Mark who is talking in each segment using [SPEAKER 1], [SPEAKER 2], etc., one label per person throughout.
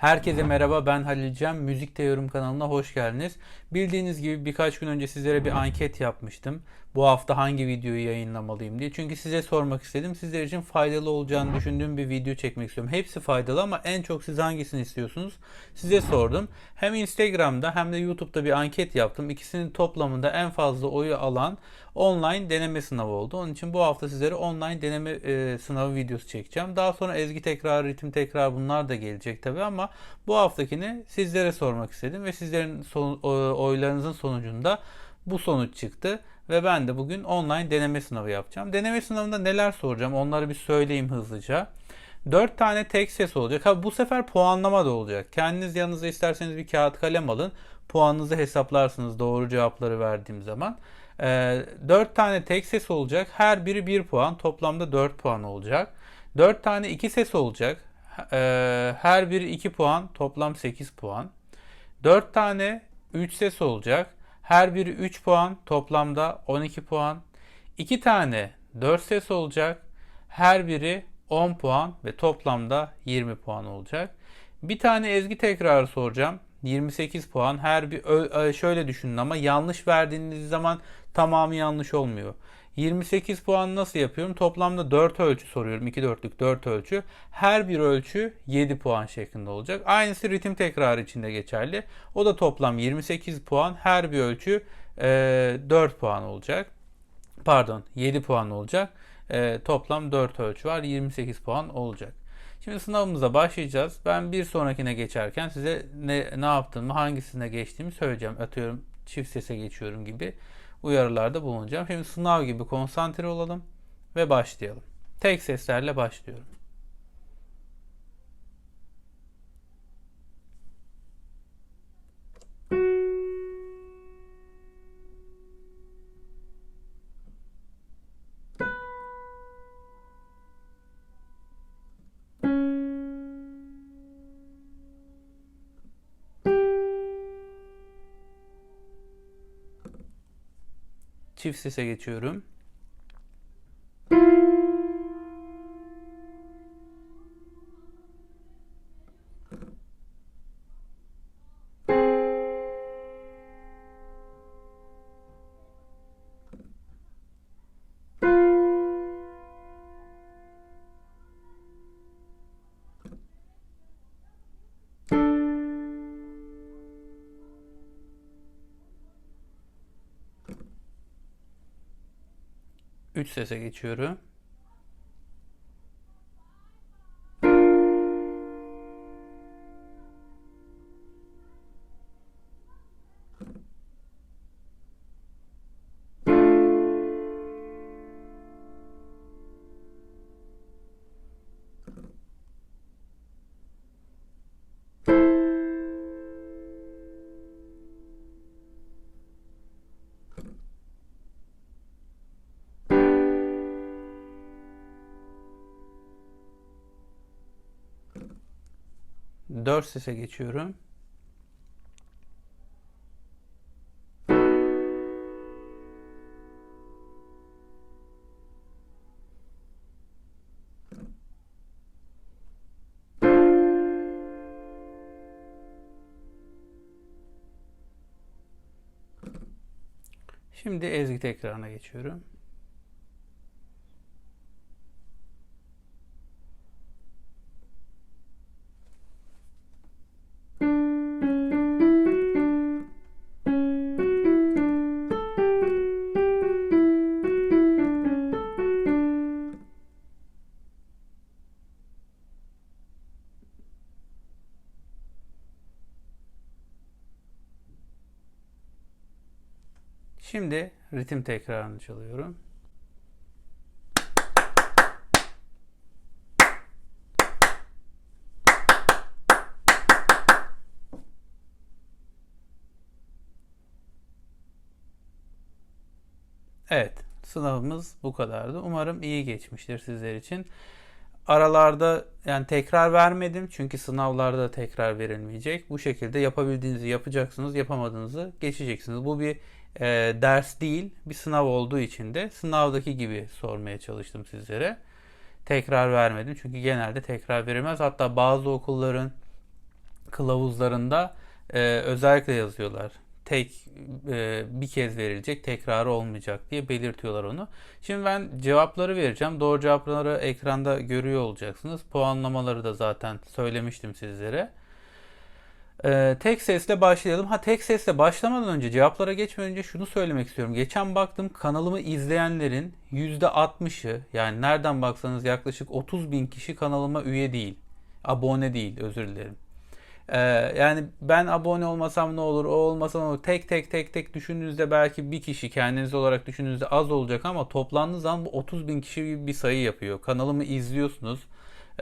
[SPEAKER 1] Herkese merhaba ben Halil Cem. Müzik Teorim kanalına hoş geldiniz. Bildiğiniz gibi birkaç gün önce sizlere bir anket yapmıştım. Bu hafta hangi videoyu yayınlamalıyım diye. Çünkü size sormak istedim. Sizler için faydalı olacağını düşündüğüm bir video çekmek istiyorum. Hepsi faydalı ama en çok siz hangisini istiyorsunuz? Size sordum. Hem Instagram'da hem de YouTube'da bir anket yaptım. İkisinin toplamında en fazla oyu alan online deneme sınavı oldu. Onun için bu hafta sizlere online deneme e, sınavı videosu çekeceğim. Daha sonra ezgi tekrar, ritim tekrar bunlar da gelecek tabii ama bu haftakini sizlere sormak istedim ve sizlerin son, oylarınızın sonucunda bu sonuç çıktı ve ben de bugün online deneme sınavı yapacağım. Deneme sınavında neler soracağım onları bir söyleyeyim hızlıca. 4 tane tek ses olacak. Ha bu sefer puanlama da olacak. Kendiniz yanınıza isterseniz bir kağıt kalem alın. Puanınızı hesaplarsınız doğru cevapları verdiğim zaman. Ee, 4 tane tek ses olacak. Her biri 1 puan. Toplamda 4 puan olacak. 4 tane iki ses olacak. Ee, her biri 2 puan. Toplam 8 puan. 4 tane 3 ses olacak. Her biri 3 puan. Toplamda 12 puan. 2 tane 4 ses olacak. Her biri 10 puan ve toplamda 20 puan olacak. Bir tane ezgi tekrarı soracağım. 28 puan. Her bir şöyle düşünün ama yanlış verdiğiniz zaman tamamı yanlış olmuyor. 28 puan nasıl yapıyorum? Toplamda 4 ölçü soruyorum. 2 dörtlük 4 ölçü. Her bir ölçü 7 puan şeklinde olacak. Aynısı ritim tekrarı için de geçerli. O da toplam 28 puan. Her bir ölçü e, 4 puan olacak. Pardon 7 puan olacak. E, toplam 4 ölçü var. 28 puan olacak. Şimdi sınavımıza başlayacağız. Ben bir sonrakine geçerken size ne, ne yaptığımı, hangisine geçtiğimi söyleyeceğim. Atıyorum çift sese geçiyorum gibi uyarılarda bulunacağım. Şimdi sınav gibi konsantre olalım ve başlayalım. Tek seslerle başlıyorum. Çift sese geçiyorum. Üç sese geçiyorum. Dört sese geçiyorum. Şimdi ezgi tekrarına geçiyorum. Ritim tekrarını çalıyorum. Evet, sınavımız bu kadardı. Umarım iyi geçmiştir sizler için. Aralarda yani tekrar vermedim çünkü sınavlarda tekrar verilmeyecek. Bu şekilde yapabildiğinizi yapacaksınız, yapamadığınızı geçeceksiniz. Bu bir e, ders değil, bir sınav olduğu için de sınavdaki gibi sormaya çalıştım sizlere. Tekrar vermedim çünkü genelde tekrar verilmez. Hatta bazı okulların kılavuzlarında e, özellikle yazıyorlar. Tek e, bir kez verilecek, tekrarı olmayacak diye belirtiyorlar onu. Şimdi ben cevapları vereceğim. Doğru cevapları ekranda görüyor olacaksınız. Puanlamaları da zaten söylemiştim sizlere. Ee, tek sesle başlayalım. Ha tek sesle başlamadan önce cevaplara geçmeden önce şunu söylemek istiyorum. Geçen baktım kanalımı izleyenlerin %60'ı yani nereden baksanız yaklaşık 30 bin kişi kanalıma üye değil. Abone değil özür dilerim. Ee, yani ben abone olmasam ne olur, o olmasa ne olur. Tek tek tek tek düşündüğünüzde belki bir kişi kendiniz olarak düşündüğünüzde az olacak ama toplandığı zaman bu 30 bin kişi bir sayı yapıyor. Kanalımı izliyorsunuz.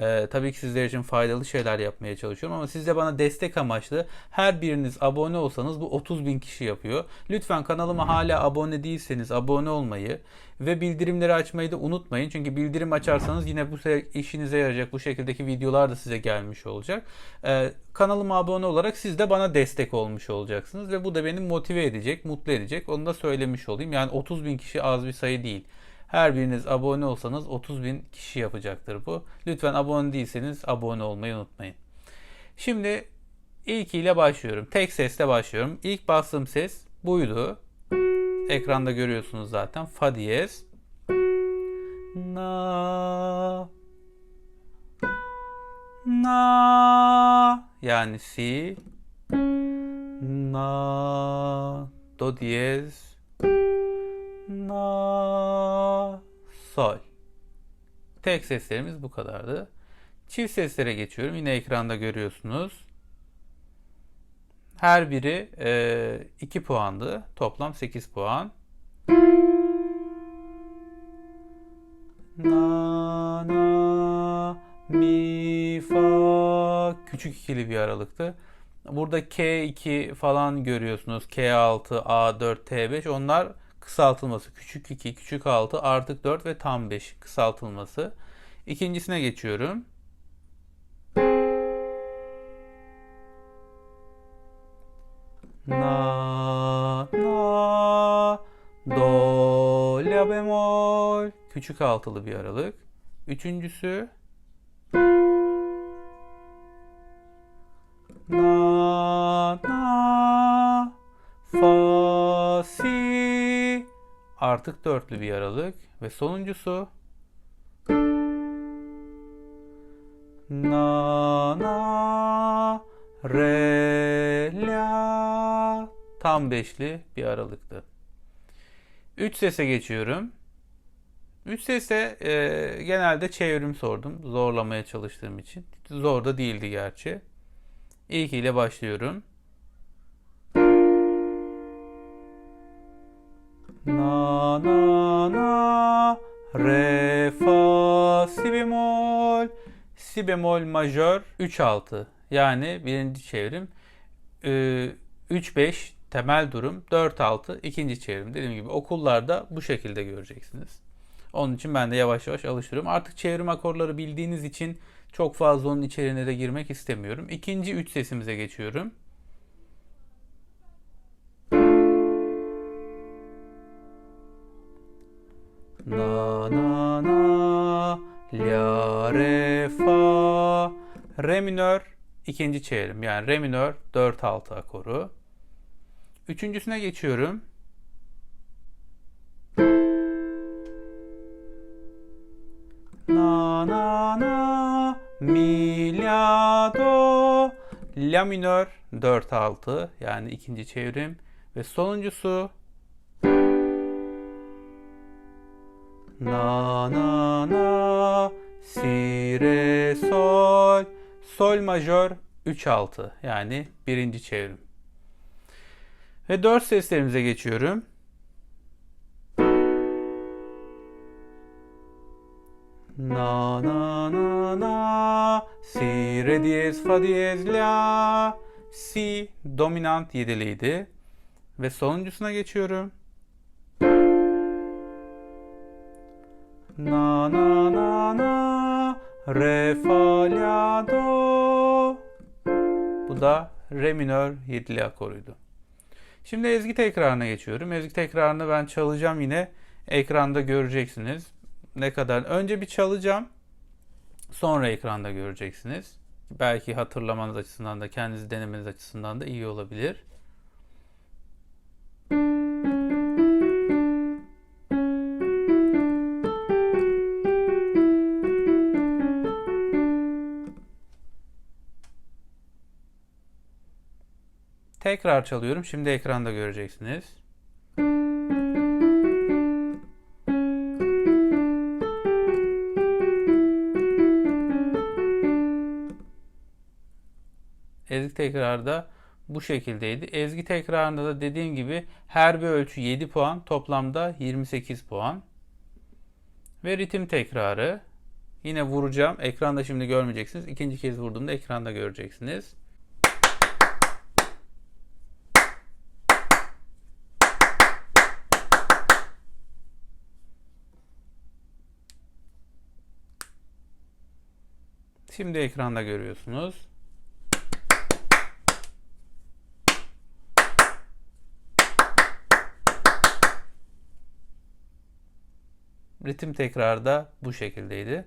[SPEAKER 1] Ee, tabii ki sizler için faydalı şeyler yapmaya çalışıyorum ama siz de bana destek amaçlı her biriniz abone olsanız bu 30 bin kişi yapıyor. Lütfen kanalıma hala abone değilseniz abone olmayı ve bildirimleri açmayı da unutmayın. Çünkü bildirim açarsanız yine bu işinize yarayacak bu şekildeki videolar da size gelmiş olacak. Ee, kanalıma abone olarak siz de bana destek olmuş olacaksınız ve bu da beni motive edecek, mutlu edecek. Onu da söylemiş olayım. Yani 30 bin kişi az bir sayı değil. Her biriniz abone olsanız 30 bin kişi yapacaktır bu. Lütfen abone değilseniz abone olmayı unutmayın. Şimdi ilkiyle başlıyorum. Tek sesle başlıyorum. İlk bastığım ses buydu. Ekranda görüyorsunuz zaten. Fa diyez. Na. Na. Yani si. Na. Do diyez. Na. Sol. Tek seslerimiz bu kadardı. Çift seslere geçiyorum. Yine ekranda görüyorsunuz. Her biri 2 puandı. Toplam 8 puan. Na na mi fa küçük ikili bir aralıktı. Burada K2 falan görüyorsunuz. K6, A4, T5 onlar kısaltılması. Küçük 2, küçük 6, artık 4 ve tam 5 kısaltılması. İkincisine geçiyorum. Na, na, do, la bemol. Küçük altılı bir aralık. Üçüncüsü. Artık dörtlü bir aralık. Ve sonuncusu. Na, na, re, la. Tam beşli bir aralıktı. Üç sese geçiyorum. Üç sese e, genelde çevrim sordum. Zorlamaya çalıştığım için. Zor da değildi gerçi. İlkiyle başlıyorum. Na na na re fa si bemol si bemol majör 3 6 yani birinci çevrim 3 5 temel durum 4 6 ikinci çevrim dediğim gibi okullarda bu şekilde göreceksiniz. Onun için ben de yavaş yavaş alıştırıyorum. Artık çevrim akorları bildiğiniz için çok fazla onun içeriğine de girmek istemiyorum. İkinci üç sesimize geçiyorum. Na na na la re fa. Re minör ikinci çevrim yani re minör 4 6 akoru. Üçüncüsüne geçiyorum. Na na na mi la do la minör 4 6 yani ikinci çevrim ve sonuncusu na na na si re sol sol majör 3 6 yani birinci çevrim. Ve dört seslerimize geçiyorum. Na na na na si re diyez fa diyez la si dominant yediliydi ve sonuncusuna geçiyorum. Na na na na re fa la do bu da re minör yedili akoruydu. Şimdi ezgi tekrarına geçiyorum. Ezgi tekrarını ben çalacağım yine ekranda göreceksiniz ne kadar. Önce bir çalacağım. Sonra ekranda göreceksiniz. Belki hatırlamanız açısından da kendinizi denemeniz açısından da iyi olabilir. Tekrar çalıyorum. Şimdi ekranda göreceksiniz. Ezgi tekrarda bu şekildeydi. Ezgi tekrarında da dediğim gibi her bir ölçü 7 puan, toplamda 28 puan. Ve ritim tekrarı. Yine vuracağım. Ekranda şimdi görmeyeceksiniz. İkinci kez vurduğumda ekranda göreceksiniz. Şimdi ekranda görüyorsunuz. Ritim tekrarda bu şekildeydi.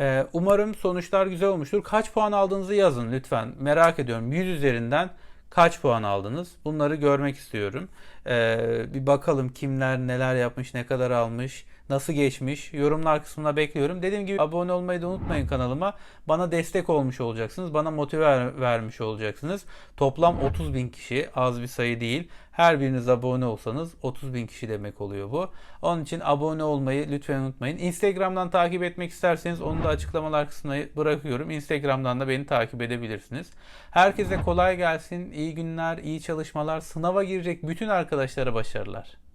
[SPEAKER 1] Ee, umarım sonuçlar güzel olmuştur. Kaç puan aldığınızı yazın lütfen. Merak ediyorum. 100 üzerinden kaç puan aldınız? Bunları görmek istiyorum. Ee, bir bakalım kimler neler yapmış, ne kadar almış, nasıl geçmiş. Yorumlar kısmına bekliyorum. Dediğim gibi abone olmayı da unutmayın kanalıma. Bana destek olmuş olacaksınız. Bana motive ver- vermiş olacaksınız. Toplam 30 bin kişi az bir sayı değil. Her biriniz abone olsanız 30 bin kişi demek oluyor bu. Onun için abone olmayı lütfen unutmayın. Instagram'dan takip etmek isterseniz onu da açıklamalar kısmına bırakıyorum. Instagram'dan da beni takip edebilirsiniz. Herkese kolay gelsin. İyi günler, iyi çalışmalar. Sınava girecek bütün arkadaşlara başarılar.